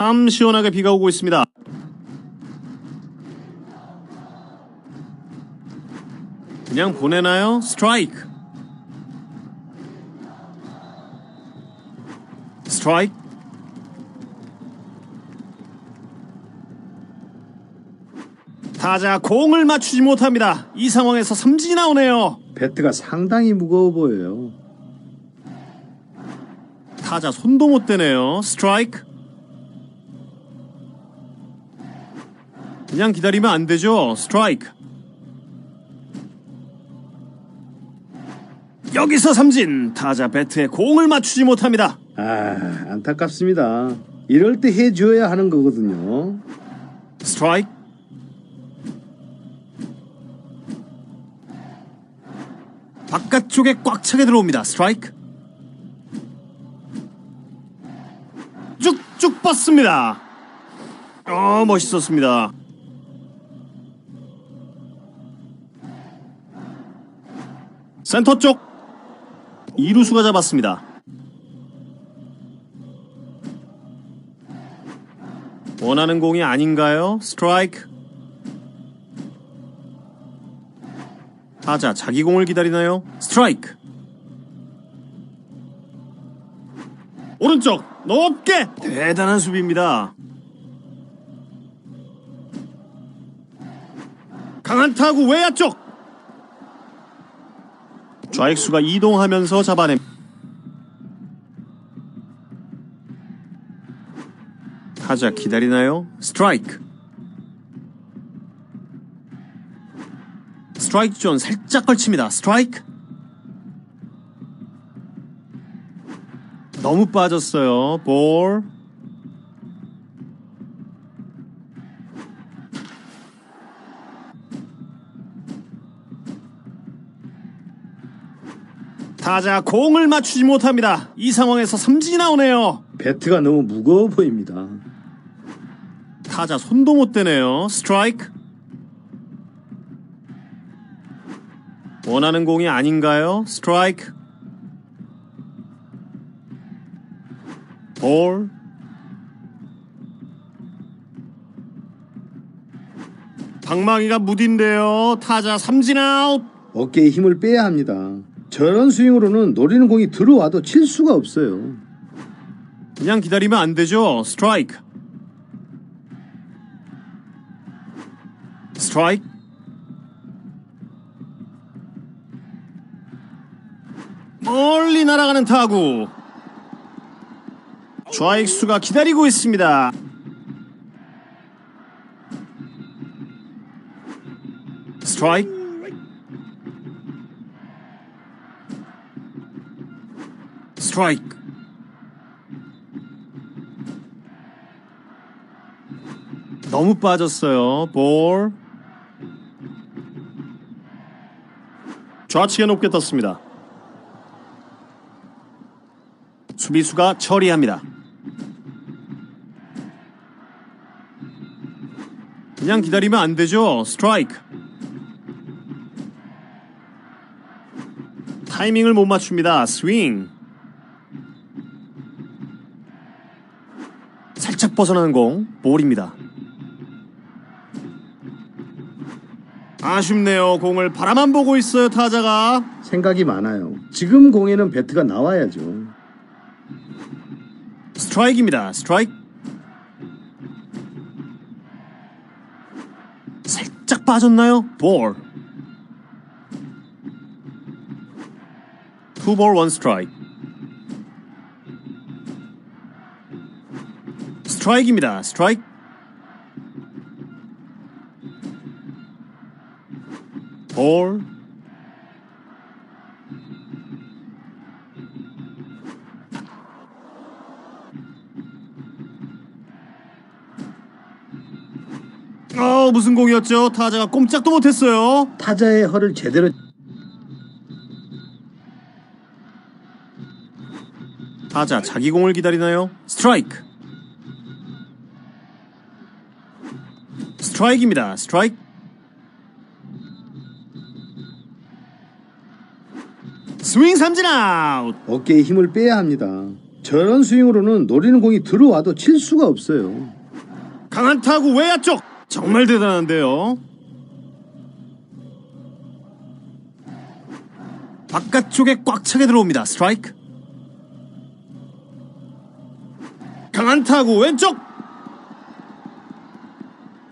참 시원하게 비가 오고 있습니다. 그냥 보내나요? 스트라이크. 스트라이크. 타자 공을 맞추지 못합니다. 이 상황에서 삼진이 나오네요. 배트가 상당히 무거워 보여요. 타자 손도 못 대네요. 스트라이크. 그냥 기다리면 안 되죠. 스트라이크. 여기서 삼진. 타자 배트에 공을 맞추지 못합니다. 아, 안타깝습니다. 이럴 때 해줘야 하는 거거든요. 스트라이크. 바깥쪽에 꽉 차게 들어옵니다. 스트라이크. 쭉쭉 뻗습니다. 어, 멋있었습니다. 센터 쪽 이루수가 잡았습니다. 원하는 공이 아닌가요? 스트라이크. 타자 자기 공을 기다리나요? 스트라이크. 오른쪽 높게 대단한 수비입니다. 강한 타구 외야 쪽. 좌익수가 이동하면서 잡아냅. 타자 기다리나요? 스트라이크. 스트라이크 존 살짝 걸칩니다. 스트라이크. 너무 빠졌어요. 볼. 타자 공을 맞추지 못합니다. 이 상황에서 삼진이 나오네요. 배트가 너무 무거워 보입니다. 타자 손도 못 대네요. 스트라이크. 원하는 공이 아닌가요? 스트라이크. 볼. 방망이가 무딘데요. 타자 삼진 아웃. 어깨에 힘을 빼야 합니다. 저런 스윙으로는 노리는 공이 들어와도 칠 수가 없어요. 그냥 기다리면 안 되죠. 스트라이크. 스트라이크. 멀리 날아가는 타구. 좌익수가 기다리고 있습니다. 스트라이크. 스트라이크. 너무 빠졌어요. 볼. 좌측에 높게 떴습니다. 수비수가 처리합니다. 그냥 기다리면 안 되죠. 스트라이크. 타이밍을 못 맞춥니다. 스윙. 살짝 벗어나는 공, 볼입니다. 아쉽네요. 공을 바라만 보고 있어요, 타자가. 생각이 많아요. 지금 공에는 배트가 나와야죠. 스트라이크입니다. 스트라이크. 살짝 빠졌나요? 볼. 투볼 원 스트라이크. 스트라이크입니다. 스트라이크. 볼. 어, 무슨 공이었죠? 타자가 꼼짝도 못했어요. 타자의 허를 제대로 타자 자기 공을 기다리나요? 스트라이크. 스트라이크입니다. 스트라이크. 스윙 삼진 아웃. 어깨에 힘을 빼야 합니다. 저런 스윙으로는 노리는 공이 들어와도 칠 수가 없어요. 강한 타구 외야 쪽. 정말 대단한데요. 바깥쪽에 꽉 차게 들어옵니다. 스트라이크. 강한 타구 왼쪽.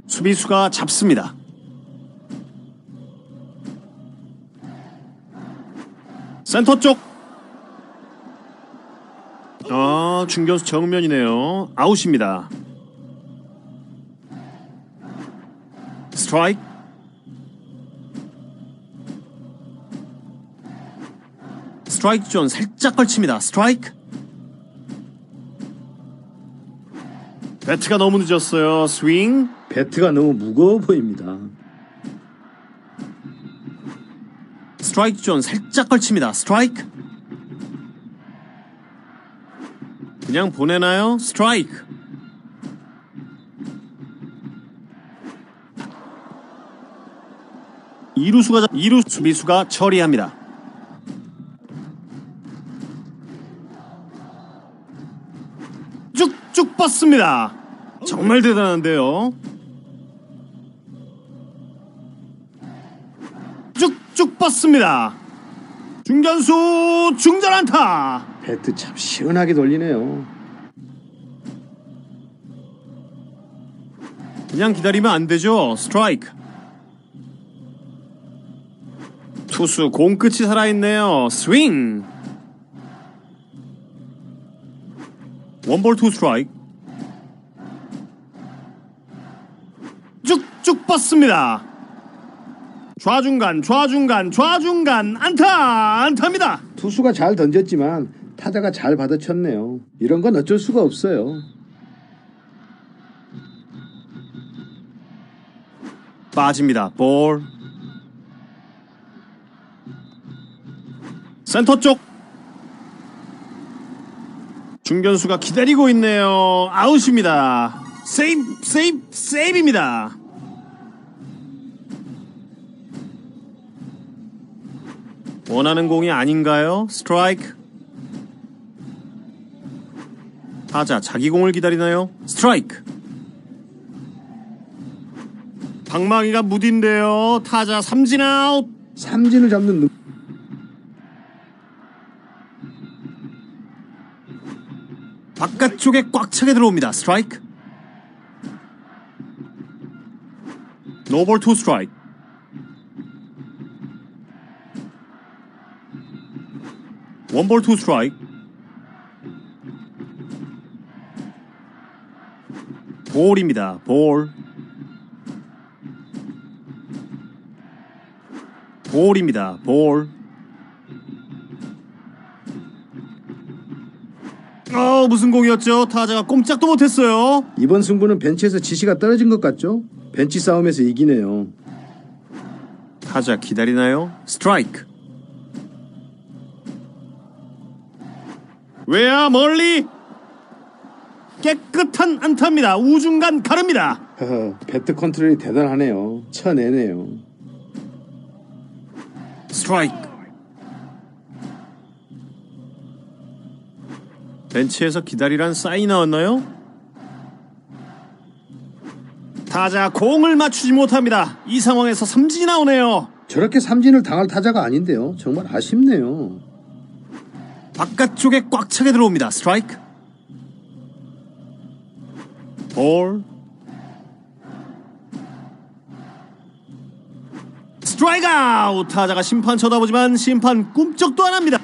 수비수가 잡습니다. 센터 쪽. 아, 중견수 정면이네요. 아웃입니다. 스트라이크. 스트라이크 존 살짝 걸칩니다. 스트라이크. 배트가 너무 늦었어요. 스윙. 배트가 너무 무거워 보입니다. 스트라이크 존 살짝 걸칩니다. 스트라이크. 그냥 보내나요? 스트라이크. 이루수가 잡- 이루 수비수가 처리합니다. 쭉쭉 뻗습니다. 정말 대단한데요. 쭉쭉 뻗습니다. 중견수 중전 안타. 배트 참 시원하게 돌리네요. 그냥 기다리면 안 되죠. 스트라이크. 투수 공 끝이 살아있네요. 스윙. 원볼 투 스트라이크. 쭉쭉 뻗습니다. 좌중간, 좌중간, 좌중간 안타, 안타입니다. 투수가 잘 던졌지만 타자가 잘 받아쳤네요. 이런 건 어쩔 수가 없어요. 빠집니다. 볼. 센터 쪽. 중견수가 기다리고 있네요. 아웃입니다. 세이브, 세이브, 세이브입니다. 원하는 공이 아닌가요? 스트라이크. 타자 자기 공을 기다리나요? 스트라이크. 방망이가 무딘데요. 타자 삼진 아웃. 삼진을 잡는 바깥쪽에 꽉 차게 들어옵니다. 스트라이크. 노볼 투 스트라이크. 원볼 투 스트라이크. 볼입니다. 볼. 볼입니다. 볼. 어 무슨 공이었죠? 타자가 꼼짝도 못했어요. 이번 승부는 벤치에서 지시가 떨어진 것 같죠? 벤치 싸움에서 이기네요. 타자 기다리나요? 스트라이크. 외야 멀리 깨끗한 안타입니다. 우중간 가릅니다. 배트 컨트롤이 대단하네요. 쳐내네요. 스트라이크. 벤치에서 기다리란 사인이 나왔나요? 타자 공을 맞추지 못합니다. 이 상황에서 삼진이 나오네요. 저렇게 삼진을 당할 타자가 아닌데요. 정말 아쉽네요. 바깥쪽에 꽉 차게 들어옵니다. 스트라이크. 볼. 스트라이크 아웃! 타자가 심판 쳐다보지만 심판 꿈쩍도 안 합니다.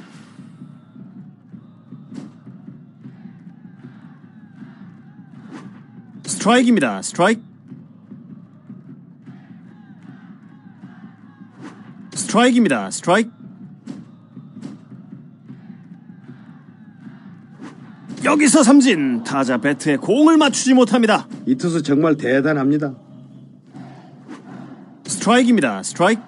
스트라이크입니다. 스트라이크. 스트라이크입니다. 스트라이크. 여기서 삼진 타자 배트에 공을 맞추지 못합니다 이 투수 정말 대단합니다. 스트라이크입니다 스트라이크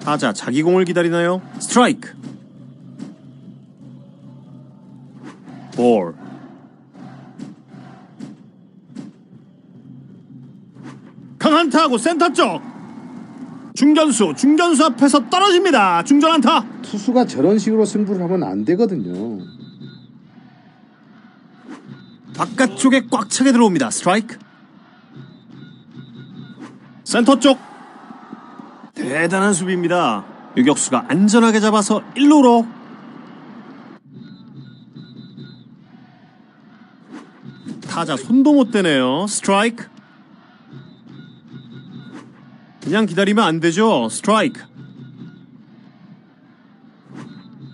타자 자기 공을 기다리나요 스트라이크 볼 강한 타구 센터 쪽 중견수 중견수 앞에서 떨어집니다. 중전 안타. 투수가 저런 식으로 승부를 하면 안 되거든요. 바깥쪽에 꽉 차게 들어옵니다. 스트라이크. 센터 쪽. 대단한 수비입니다. 유격수가 안전하게 잡아서 1루로. 타자 손도 못 대네요. 스트라이크. 그냥 기다리면 안 되죠. 스트라이크.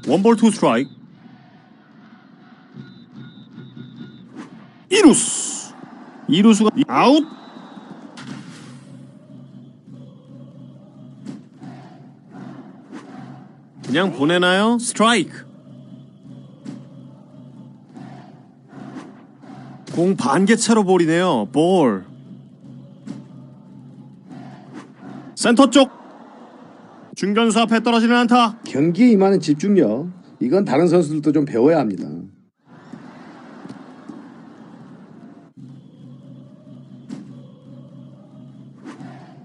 원볼 투 스트라이크. 이루스. 이루수가 아웃. 그냥 보내나요? 스트라이크. 공 반개차로 볼이네요. 볼. 센터 쪽. 중견수 앞에 떨어지는 안타. 경기에 임하는 집중력 이건 다른 선수들도 좀 배워야 합니다.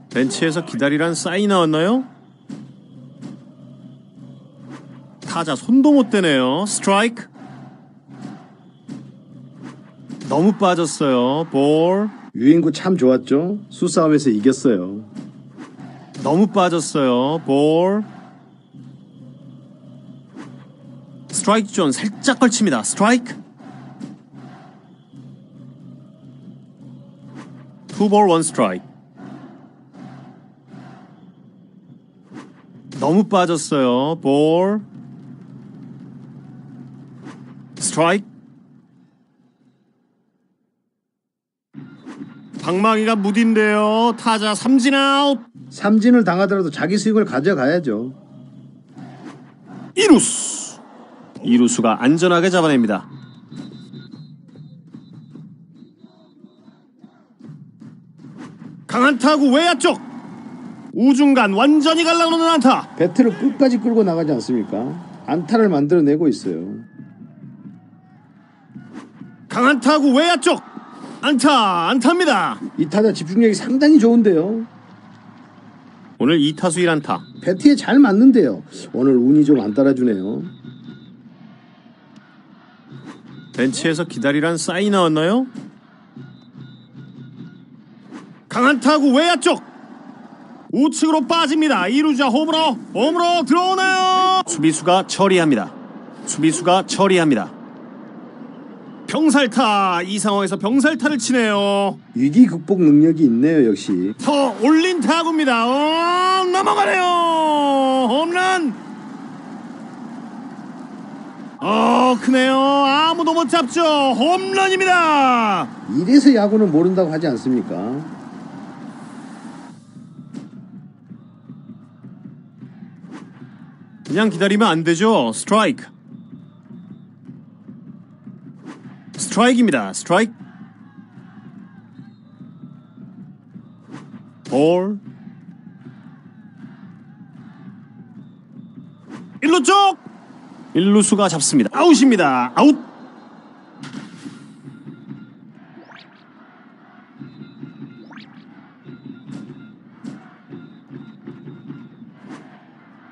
벤치에서 기다리란 사인 나왔나요? 타자 손도 못 대네요. 스트라이크. 너무 빠졌어요. 볼. 유인구 참 좋았죠. 수싸움에서 이겼어요. 너무 빠졌어요. 볼. 스트라이크 존 살짝 걸칩니다. 스트라이크. 투볼 원 스트라이크. 너무 빠졌어요. 볼. 스트라이크. 방망이가 무딘데요. 타자 삼진 아웃. 삼진을 당하더라도 자기 스윙을 가져가야죠. 이루스 이루수가 안전하게 잡아냅니다. 강한 타구 외야 쪽 우중간 완전히 갈라놓는 안타 배트를 끝까지 끌고 나가지 않습니까? 안타를 만들어내고 있어요. 강한 타구 외야 쪽 안타 안타입니다. 이 타자 집중력이 상당히 좋은데요. 오늘 2타수 1안타 배트에 잘 맞는데요. 오늘 운이 좀 안 따라주네요. 벤치에서 기다리란 사인 나왔나요? 강한 타구 외야 쪽 우측으로 빠집니다. 이루자 홈으로 홈으로 들어오나요? 수비수가 처리합니다. 수비수가 처리합니다. 병살타 이 상황에서 병살타를 치네요. 위기 극복 능력이 있네요, 역시. 더 올린 타구입니다. 어, 넘어가네요. 홈런. 어 크네요. 아무도 못 잡죠. 홈런입니다. 이래서 야구는 모른다고 하지 않습니까? 그냥 기다리면 안 되죠. 스트라이크. 스트라이크입니다. 스트라이크. 볼. 1루 쪽. 1루수가 잡습니다. 아웃입니다. 아웃.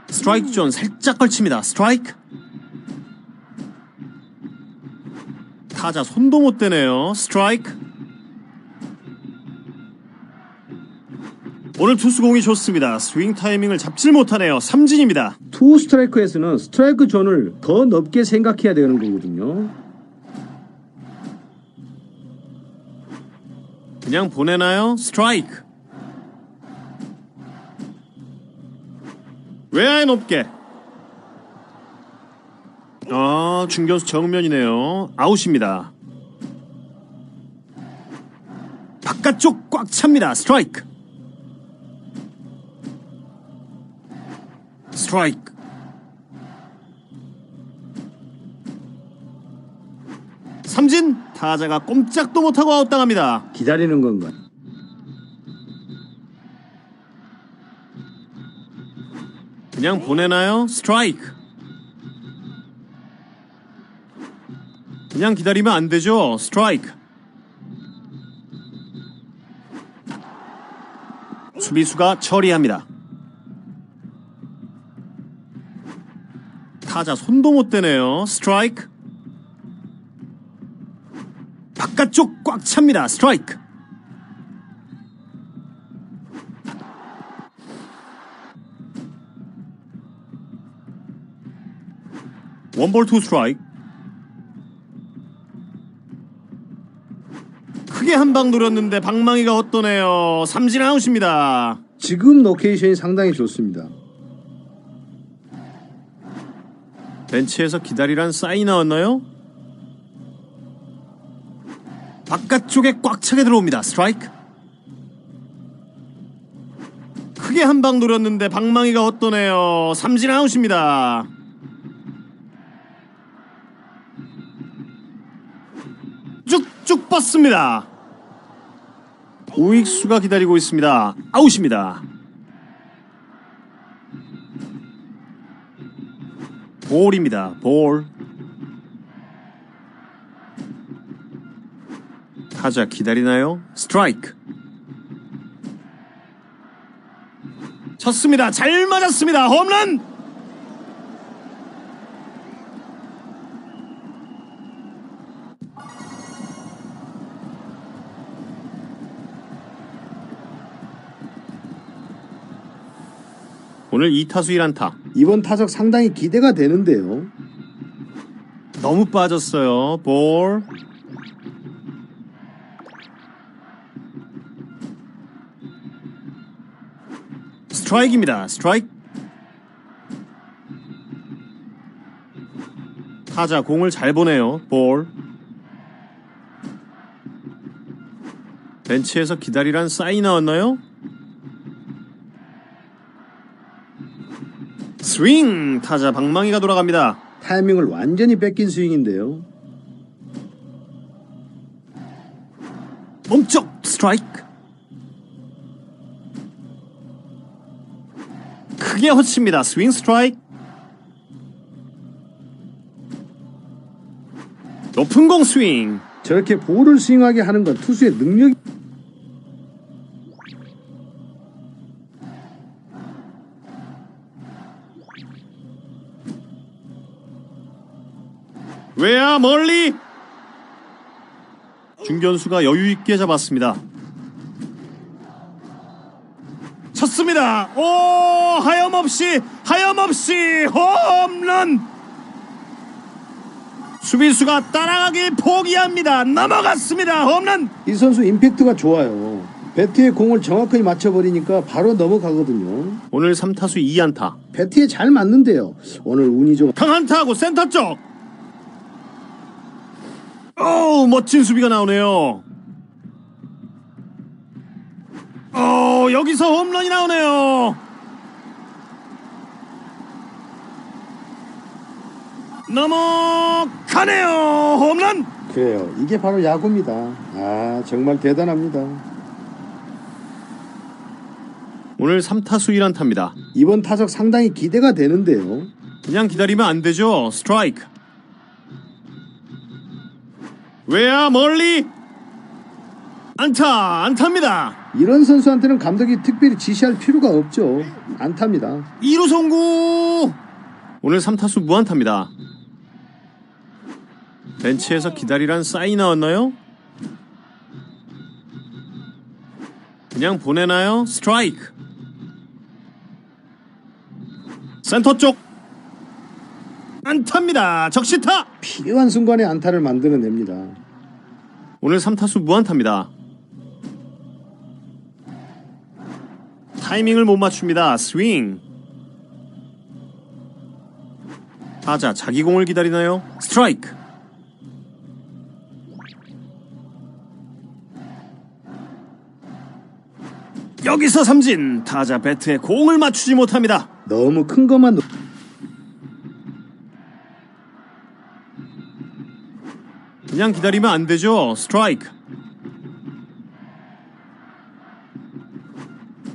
스트라이크 존 살짝 걸칩니다. 스트라이크. 타자 손도 못 대네요. 스트라이크. 오늘 투수 공이 좋습니다. 스윙 타이밍을 잡질 못하네요. 삼진입니다. 투 스트라이크에서는 스트라이크 존을 더 넓게 생각해야 되는 거거든요. 그냥 보내나요? 스트라이크. 외야에 높게. 아, 중견수 정면이네요. 아웃입니다. 바깥쪽 꽉 찹니다. 스트라이크. 스트라이크. 삼진 타자가 꼼짝도 못하고 아웃당합니다. 기다리는 건가? 그냥 보내나요? 스트라이크. 그냥 기다리면 안 되죠. 스트라이크. 수비수가 처리합니다. 타자 손도 못 대네요. 스트라이크. 바깥쪽 꽉 찹니다. 스트라이크. 원볼 투 스트라이크. 크게 한 방 노렸는데 방망이가 헛도네요. 삼진 아웃입니다. 지금 로케이션이 상당히 좋습니다. 벤치에서 기다리란 사인 나왔나요? 바깥쪽에 꽉 차게 들어옵니다. 스트라이크. 크게 한 방 노렸는데 방망이가 헛도네요. 삼진 아웃입니다. 쭉쭉 뻗습니다. 우익수가 기다리고 있습니다. 아웃입니다. 볼입니다. 볼. 타자 기다리나요? 스트라이크. 쳤습니다. 잘 맞았습니다. 홈런! 오늘 2타수 1안타. 이번 타석 상당히 기대가 되는데요. 너무 빠졌어요. 볼. 스트라이크입니다. 스트라이크. 타자 공을 잘 보내요. 볼. 벤치에서 기다리란 사인 나왔나요? 스윙! 타자 방망이가 돌아갑니다. 타이밍을 완전히 뺏긴 스윙인데요. 몸쪽 스트라이크 크게 허칩니다 스윙 스트라이크 높은 공 스윙 저렇게 볼을 스윙하게 하는 건 투수의 능력이 왜야 멀리 중견수가 여유 있게 잡았습니다 쳤습니다 오 하염없이 하염없이 홈런 수비수가 따라가길 포기합니다 넘어갔습니다 홈런 이 선수 임팩트가 좋아요. 배트에 공을 정확하게 맞춰버리니까 바로 넘어가거든요. 오늘 3타수 2안타 배트에 잘 맞는데요. 오늘 운이 좀 강한 타구 센터 쪽. 오 멋진 수비가 나오네요. 오 여기서 홈런이 나오네요. 넘어가네요. 홈런. 그래요. 이게 바로 야구입니다. 아 정말 대단합니다. 오늘 3타수 1안타입니다. 이번 타석 상당히 기대가 되는데요. 그냥 기다리면 안 되죠. 스트라이크. 왜야 멀리 안타 안타입니다. 이런 선수한테는 감독이 특별히 지시할 필요가 없죠. 안타입니다. 2루 송구 오늘 3타수 무안타입니다 벤치에서 기다리란 사인 나왔나요? 그냥 보내나요? 스트라이크 센터 쪽 안타입니다. 적시타! 필요한 순간에 안타를 만들어냅니다. 오늘 3타수 무안타입니다. 타이밍을 못 맞춥니다. 스윙. 타자 자기 공을 기다리나요? 스트라이크. 여기서 삼진. 타자 배트에 공을 맞추지 못합니다. 너무 큰 것만 놓- 그냥 기다리면 안 되죠. 스트라이크.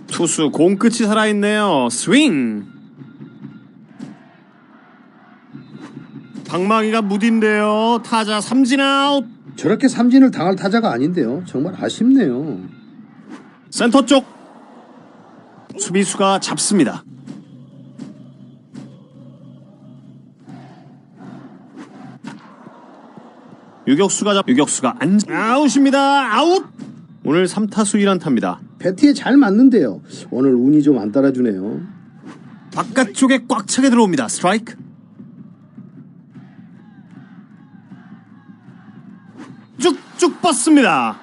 투수 공 끝이 살아있네요. 스윙. 방망이가 무딘데요. 타자 삼진 아웃. 저렇게 삼진을 당할 타자가 아닌데요. 정말 아쉽네요. 센터 쪽. 수비수가 잡습니다 유격수가 잡 유격수가 안 아웃입니다. 아웃. 오늘 3타수 1안타입니다. 배트에 잘 맞는데요. 오늘 운이 좀 안 따라주네요. 바깥쪽에 꽉 차게 들어옵니다. 스트라이크. 쭉쭉 뻗습니다.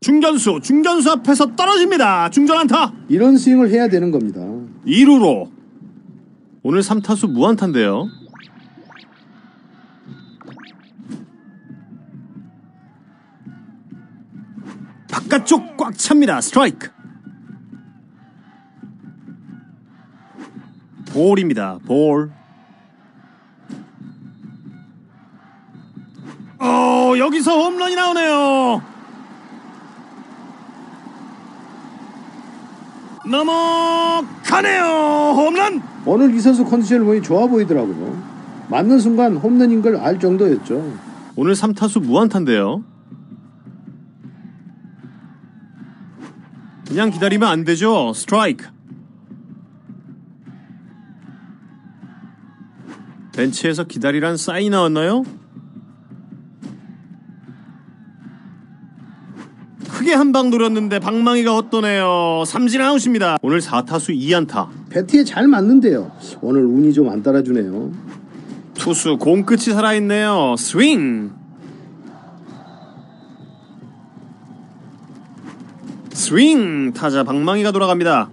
중견수, 중견수 앞에서 떨어집니다. 중전 안타. 이런 스윙을 해야 되는 겁니다. 2루로. 오늘 3타수 무안타인데요. 바깥쪽 꽉 찹니다. 스트라이크. 볼입니다. 볼. 어, 여기서 홈런이 나오네요. 넘어가네요. 홈런. 오늘 이 선수 컨디션을 보니 좋아 보이더라고요. 맞는 순간 홈런인 걸 알 정도였죠. 오늘 3타수 무안타인데요. 그냥 기다리면 안 되죠. 스트라이크. 벤치에서 기다리란 사인이 나왔나요? 크게 한 방 노렸는데 방망이가 헛도네요. 삼진 아웃입니다. 오늘 4타수 2안타. 배트에 잘 맞는데요. 오늘 운이 좀 안 따라주네요. 투수 공 끝이 살아있네요. 스윙. 스윙 타자 방망이가 돌아갑니다.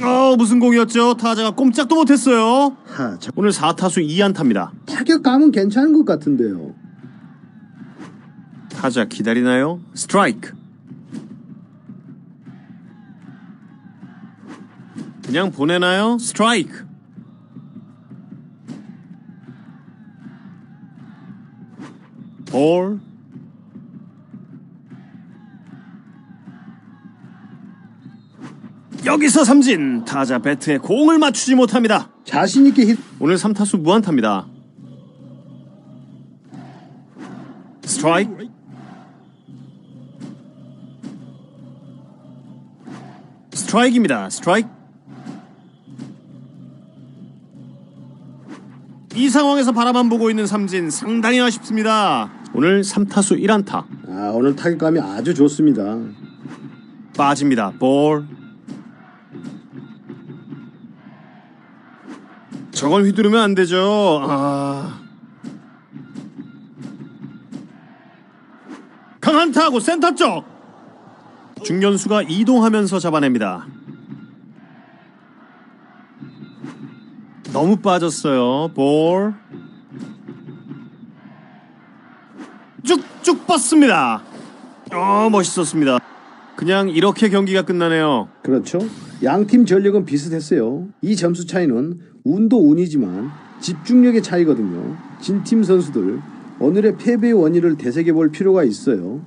어 무슨 공이었죠? 타자가 꼼짝도 못했어요. 하, 저 오늘 4타수 2안타입니다. 타격감은 괜찮은 것 같은데요. 타자 기다리나요? 스트라이크. 그냥 보내나요? 스트라이크. 볼. 여기서 삼진. 타자 배트에 공을 맞추지 못합니다. 자신 있게 힛. 오늘 3타수 무안타입니다. 스트라이크. 스트라이크입니다. 스트라이크. 이 상황에서 바라만 보고 있는 삼진 상당히 아쉽습니다. 오늘 3타수 1안타. 아, 오늘 타격감이 아주 좋습니다. 빠집니다. 볼. 저건 휘두르면 안 되죠. 아. 강한 타구 센터 쪽. 중견수가 이동하면서 잡아냅니다. 너무 빠졌어요. 볼. 쭉쭉 뻗습니다. 어, 멋있었습니다. 그냥 이렇게 경기가 끝나네요. 그렇죠. 양팀 전력은 비슷했어요. 이 점수 차이는 운도 운이지만 집중력의 차이거든요. 진팀 선수들 오늘의 패배의 원인을 되새겨 볼 필요가 있어요.